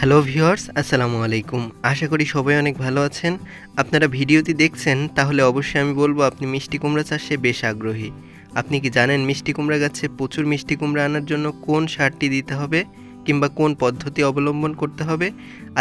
Hello viewers, আসসালামু আলাইকুম। আশা করি সবাই অনেক ভালো আছেন। আপনারা ভিডিওটি দেখছেন, তাহলে অবশ্যই আমি বলব আপনি মিষ্টি কুমড়া চাষে বেশ আগ্রহী। আপনি কি জানেন মিষ্টি কুমড়া গাছে প্রচুর মিষ্টি কুমড়া আনার জন্য কোন সারটি দিতে হবে কিংবা কোন পদ্ধতি অবলম্বন করতে হবে?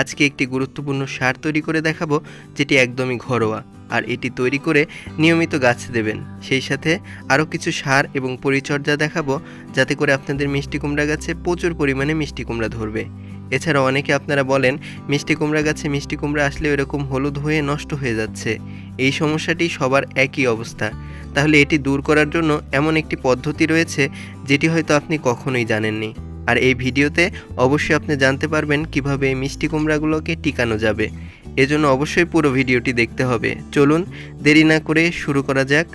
আজকে একটি গুরুত্বপূর্ণ সার তৈরি করে দেখাবো, যেটি একদমই ঘরোয়া, আর এটি তৈরি করে নিয়মিত গাছ দেবেন। সেই সাথে আরও কিছু সার এবং পরিচর্যা দেখাবো, যাতে করে আপনাদের মিষ্টি কুমড়া গাছে প্রচুর পরিমাণে মিষ্টি কুমড়া ধরবে। এছাড়াও অনেকে আপনারা বলেন, মিষ্টি কুমড়া গাছে মিষ্টি কুমড়া আসলে এরকম হলুদ হয়ে নষ্ট হয়ে যাচ্ছে। এই সমস্যাটি সবার একই অবস্থা। তাহলে এটি দূর করার জন্য এমন একটি পদ্ধতি রয়েছে, যেটি হয়তো আপনি কখনোই জানেননি। আর এই ভিডিওতে অবশ্যই আপনি জানতে পারবেন কীভাবে এই মিষ্টি কুমড়াগুলোকে টিকানো যাবে। এজন্য অবশ্যই পুরো ভিডিওটি দেখতে হবে। চলুন, দেরি না করে শুরু করা যাক।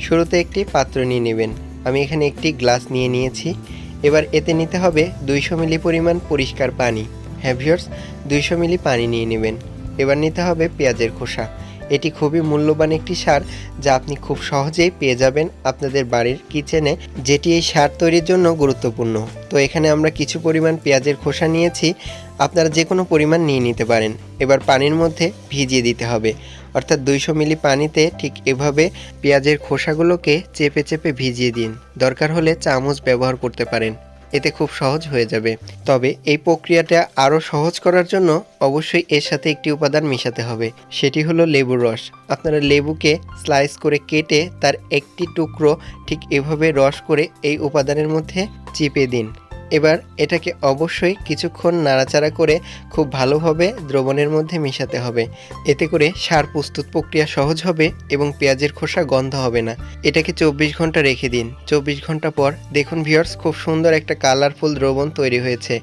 শুরুতে একটি পাত্র নিয়ে নেবেন। আমি এখানে একটি গ্লাস নিয়ে নিয়েছি। এবার এতে নিতে হবে দুইশো মিলি পরিমাণ পরিষ্কার পানি। হ্যাঁ ভিউয়ার্স, দুইশো মিলি পানি নিয়ে নেবেন। এবার নিতে হবে পেঁয়াজের খোসা। এটি খুবই মূল্যবান একটি সার যা আপনি খুব সহজেই পেয়ে যাবেন আপনাদের বাড়ির কিচেনে, যেটি এই সার তৈরির জন্য গুরুত্বপূর্ণ। তো এখানে আমরা কিছু পরিমাণ পেঁয়াজের খোসা নিয়েছি। আপনারা যে কোনো পরিমাণ নিয়ে নিতে পারেন। এবার পানির মধ্যে ভিজিয়ে দিতে হবে। অর্থাৎ দুইশো মিলি পানিতে ঠিক এভাবে পেঁয়াজের খোসাগুলোকে চেপে চেপে ভিজিয়ে দিন। দরকার হলে চামচ ব্যবহার করতে পারেন। এতে খুব সহজ হয়ে যাবে। তবে এই প্রক্রিয়াটা আরও সহজ করার জন্য অবশ্যই এর সাথে একটি উপাদান মেশাতে হবে। সেটি হলো লেবুর রস। আপনারা লেবুকে স্লাইস করে কেটে তার একটি টুকরো ঠিক এভাবে রস করে এই উপাদানের মধ্যে চিপে দিন। এবার এটাকে অবশ্যই কিছুক্ষণ নাড়াচাড়া করে খুব ভালোভাবে দ্রবণের মধ্যে মেশাতে হবে। এতে করে সার প্রস্তুত প্রক্রিয়া সহজ হবে এবং পেঁয়াজের খোসা গন্ধ হবে না। এটাকে চব্বিশ ঘণ্টা রেখে দিন। চব্বিশ ঘণ্টা পর দেখুন ভিউয়ার্স, খুব সুন্দর একটা কালারফুল দ্রবণ তৈরি হয়েছে।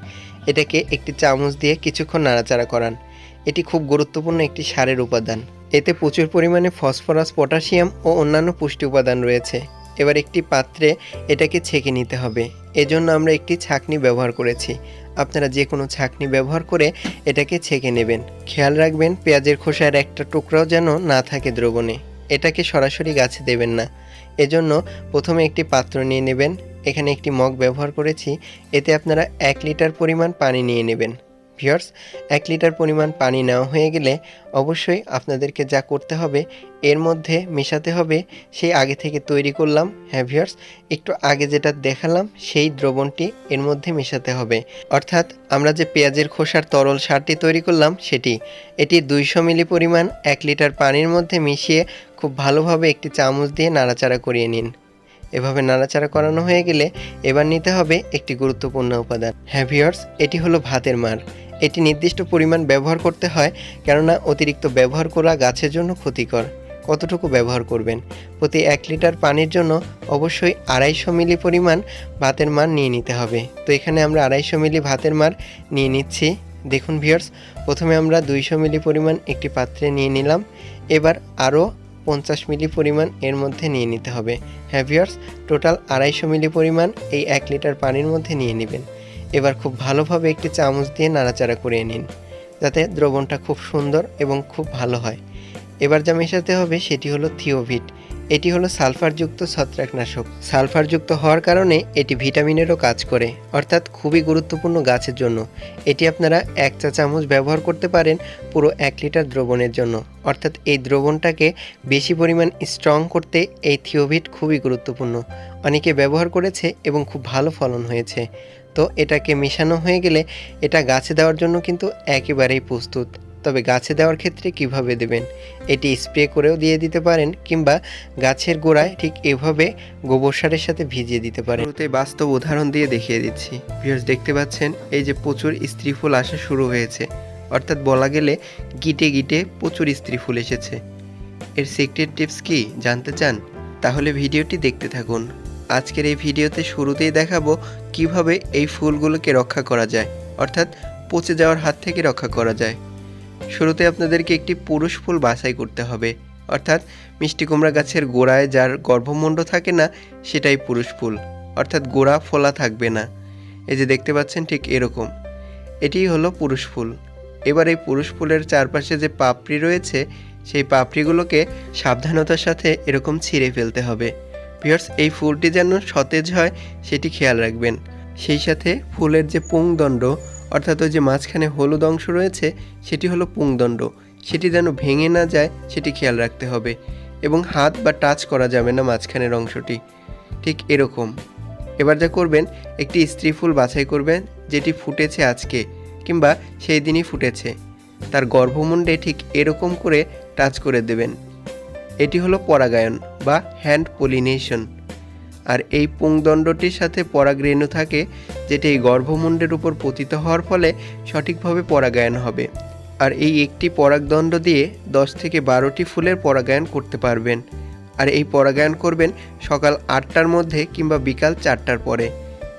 এটাকে একটি চামচ দিয়ে কিছুক্ষণ নাড়াচাড়া করান। এটি খুব গুরুত্বপূর্ণ একটি সারের উপাদান। এতে প্রচুর পরিমাণে ফসফরাস, পটাশিয়াম ও অন্যান্য পুষ্টি উপাদান রয়েছে। এবার একটি পাত্রে এটাকে ছেঁকে নিতে হবে। এজন্য আমরা একটি ছাকনি ব্যবহার করেছি। আপনারা যে কোনো ছাকনি ব্যবহার করে এটাকে ছেঁকে নেবেন। খেয়াল রাখবেন, পেঁয়াজের খোসার একটা টুকরাও যেন না থাকে দ্রবণে। এটাকে সরাসরি গাছে দেবেন না। এজন্য প্রথমে একটি পাত্র নিয়ে নেবেন। এখানে একটি মগ ব্যবহার করেছি। এতে আপনারা এক লিটার পরিমাণ পানি নিয়ে নেবেন। ভিওর্স এক লিটার পরিমাণ পানি নেওয়া হয়ে গেলে অবশ্যই আপনাদেরকে যা করতে হবে, এর মধ্যে মেশাতে হবে সেই আগে থেকে তৈরি করলাম। হ্যাঁ ভিওর্স একটু আগে যেটা দেখালাম, সেই দ্রবণটি এর মধ্যে মেশাতে হবে। অর্থাৎ আমরা যে পেঁয়াজের খোসার তরল সারটি তৈরি করলাম, সেটি, এটি দুইশো মিলি পরিমাণ এক লিটার পানির মধ্যে মিশিয়ে খুব ভালোভাবে একটি চামচ দিয়ে নাড়াচাড়া করিয়ে নিন। এভাবে নাড়াচাড়া করানো হয়ে গেলে এবার নিতে হবে একটি গুরুত্বপূর্ণ উপাদান। হ্যাঁ ভিওর্স এটি হলো ভাতের মার। এটি নির্দিষ্ট পরিমাণ ব্যবহার করতে হয়, কেননা অতিরিক্ত ব্যবহার করা গাছের জন্য ক্ষতিকর। কতটুকু ব্যবহার করবেন? প্রতি এক লিটার পানির জন্য অবশ্যই আড়াইশো মিলি পরিমাণ ভাতের মার নিয়ে নিতে হবে। তো এখানে আমরা আড়াইশো মিলি ভাতের মার নিয়ে নিচ্ছি। দেখুন ভিউয়ার্স, প্রথমে আমরা দুইশো মিলি পরিমাণ একটি পাত্রে নিয়ে নিলাম। এবার আরও পঞ্চাশ মিলি পরিমাণ এর মধ্যে নিয়ে নিতে হবে। হ্যাঁ ভিউয়ার্স, টোটাল আড়াইশো মিলি পরিমাণ এই এক লিটার পানির মধ্যে নিয়ে নেবেন। এবার খুব ভালোভাবে একটি চামচ দিয়ে নাড়াচাড়া করিয়ে নিন, যাতে দ্রবণটা খুব সুন্দর এবং খুব ভালো হয়। এবার যা মেশাতে হবে সেটি হলো থিওভিট। এটি হলো সালফারযুক্ত ছত্রাকনাশক। সালফারযুক্ত হওয়ার কারণে এটি ভিটামিনেরও কাজ করে, অর্থাৎ খুবই গুরুত্বপূর্ণ গাছের জন্য। এটি আপনারা এক চা চামচ ব্যবহার করতে পারেন পুরো এক লিটার দ্রবণের জন্য। অর্থাৎ এই দ্রবণটাকে বেশি পরিমাণ স্ট্রং করতে এই থিওভিট খুবই গুরুত্বপূর্ণ। অনেকে ব্যবহার করেছে এবং খুব ভালো ফলন হয়েছে। তো এটাকে মেশানো হয়ে গেলে এটা গাছে দেওয়ার জন্য কিন্তু একেবারেই প্রস্তুত। তবে গাছে দেওয়ার ক্ষেত্রে কীভাবে দেবেন? এটি স্প্রে করেও দিয়ে দিতে পারেন কিংবা গাছের গোড়ায় ঠিক এভাবে গোবর সারের সাথে ভিজিয়ে দিতে পারেন। শুরুতে বাস্তব উদাহরণ দিয়ে দেখিয়ে দিচ্ছি। ভিউয়ার্স, দেখতে পাচ্ছেন, এই যে প্রচুর স্ত্রী ফুল আসা শুরু হয়েছে। অর্থাৎ বলা গেলে গিটে গিটে প্রচুর স্ত্রী ফুল এসেছে। এর সিক্রেট টিপস কি? জানতে চান? তাহলে ভিডিওটি দেখতে থাকুন। আজকের এই ভিডিওতে শুরুতেই দেখাবো কীভাবে এই ফুলগুলোকে রক্ষা করা যায়, অর্থাৎ পচে যাওয়ার হাত থেকে রক্ষা করা যায়। শুরুতে আপনাদেরকে একটি পুরুষ ফুল বাছাই করতে হবে, অর্থাৎ মিষ্টি কুমড়া গাছের গোড়ায় যার গর্ভমণ্ড থাকে না, সেটাই পুরুষ ফুল, অর্থাৎ গোড়া ফোলা থাকবে না। এই যে দেখতে পাচ্ছেন ঠিক এরকম। এটিই হলো পুরুষ ফুল। এবার এই পুরুষ ফুলের চারপাশে যে পাপড়ি রয়েছে, সেই পাপড়িগুলোকে সাবধানতার সাথে এরকম ছিঁড়ে ফেলতে হবে। পিয়ার্স এই ফুলটি যেন সতেজ হয়, সেটি খেয়াল রাখবেন। সেই সাথে ফুলের যে পুংদণ্ড, অর্থাৎ ওই যে মাঝখানে হলুদ অংশ রয়েছে, সেটি হলো পুংদণ্ড। সেটি যেন ভেঙে না যায়, সেটি খেয়াল রাখতে হবে। এবং হাত বা টাচ করা যাবে না মাঝখানের অংশটি। ঠিক এরকম। এবার যা করবেন, একটি স্ত্রী ফুল বাছাই করবেন, যেটি ফুটেছে আজকে, কিংবা সেই দিনই ফুটেছে। তার গর্ভমুণ্ডে ঠিক এরকম করে টাচ করে দেবেন। এটি হলো পরাগায়ন বা হ্যান্ড পলিনেশন আর এই পুংদণ্ডটির সাথে পরাগরেণু থাকে, যেটি এই গর্ভমুণ্ডের উপর পতিত হওয়ার ফলে সঠিকভাবে পরাগায়ন হবে। আর এই একটি পরাগদণ্ড দিয়ে দশ থেকে বারোটি ফুলের পরাগায়ন করতে পারবেন। আর এই পরাগায়ন করবেন সকাল আটটার মধ্যে কিংবা বিকাল চারটার পরে।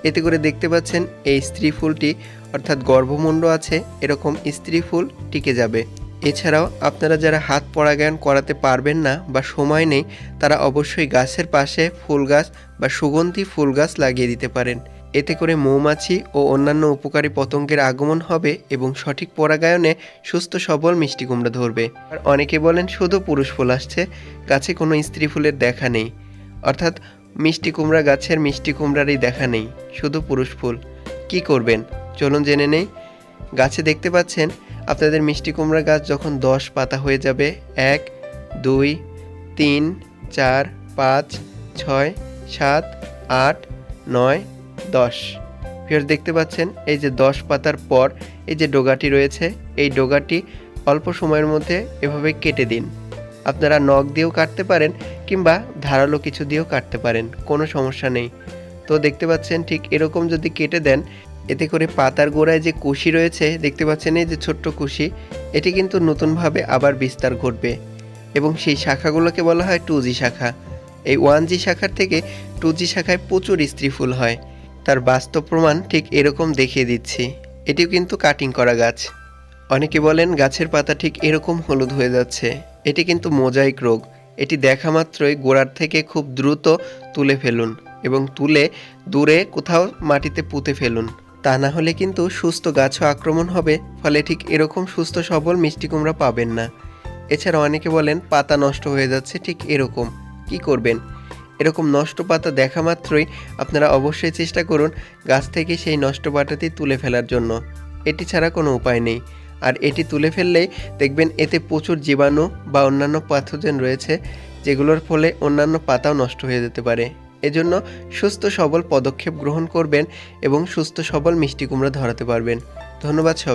এতে করে দেখতে পাচ্ছেন এই স্ত্রী ফুলটি, অর্থাৎ গর্ভমুণ্ড আছে, এরকম স্ত্রী ফুল টিকে যাবে। এছাড়াও আপনারা যারা হাত পরাগায়ন করাতে পারবেন না বা সময় নেই, তারা অবশ্যই গাছের পাশে ফুল গাছ বা সুগন্ধি ফুল গাছ লাগিয়ে দিতে পারেন। এতে করে মৌমাছি ও অন্যান্য উপকারী পতঙ্গের আগমন হবে এবং সঠিক পরাগায়নে সুস্থ সবল মিষ্টি কুমড়া ধরবে। আর অনেকে বলেন, শুধু পুরুষ ফুল আসছে, গাছে কোনো স্ত্রী ফুলের দেখা নেই। অর্থাৎ মিষ্টি কুমড়া গাছের মিষ্টি কুমড়ারই দেখা নেই, শুধু পুরুষ ফুল। কি করবেন? চলুন জেনে নেই। গাছে দেখতে পাচ্ছেন আপনাদের মিষ্টি কুমড়া গাছ যখন দশ পাতা হয়ে যাবে, এক, দুই, তিন, চার, পাঁচ, ছয়, সাত, আট, নয়, দশ। ফের দেখতে পাচ্ছেন, এই যে দশ পাতার পর এই যে ডোগাটি রয়েছে, এই ডোগাটি অল্প সময়ের মধ্যে এভাবে কেটে দিন। আপনারা নখ দিয়েও কাটতে পারেন কিংবা ধারালো কিছু দিয়েও কাটতে পারেন, কোনো সমস্যা নেই। তো দেখতে পাচ্ছেন ঠিক এরকম যদি কেটে দেন এতে করে পাতার গোড়ায় যে কুশি রয়েছে, দেখতে পাচ্ছেন এই যে ছোট্ট কুশি, এটি কিন্তু নতুনভাবে আবার বিস্তার ঘটবে। এবং সেই শাখাগুলোকে বলা হয় টু জি শাখা। এই ওয়ান জি শাখার থেকে টু জি শাখায় প্রচুর স্ত্রী ফুল হয়। তার বাস্তব প্রমাণ ঠিক এরকম দেখিয়ে দিচ্ছি। এটিও কিন্তু কাটিং করা গাছ। অনেকে বলেন গাছের পাতা ঠিক এরকম হলুদ হয়ে যাচ্ছে। এটি কিন্তু মোজাইক রোগ। এটি দেখা মাত্রই গোড়ার থেকে খুব দ্রুত তুলে ফেলুন এবং তুলে দূরে কোথাও মাটিতে পুঁতে ফেলুন। তা না হলে কিন্তু সুস্থ গাছও আক্রমণ হবে, ফলে ঠিক এরকম সুস্থ সবল মিষ্টি কুমড়া পাবেন না। এছাড়া অনেকে বলেন, পাতা নষ্ট হয়ে যাচ্ছে, ঠিক এরকম। কি করবেন? এরকম নষ্ট পাতা দেখা মাত্রই আপনারা অবশ্যই চেষ্টা করুন গাছ থেকে সেই নষ্ট পাতাটি তুলে ফেলার জন্য। এটি ছাড়া কোনো উপায় নেই। আর এটি তুলে ফেললেই দেখবেন এতে প্রচুর জীবাণু বা অন্যান্য প্যাথোজেন রয়েছে, যেগুলোর ফলে অন্যান্য পাতাও নষ্ট হয়ে যেতে পারে। এজন্য সুস্থ সবল পদক্ষেপ গ্রহণ করবেন এবং সুস্থ সবল মিষ্টি কুমড়া ধরাতে পারবেন। ধন্যবাদ সবাই।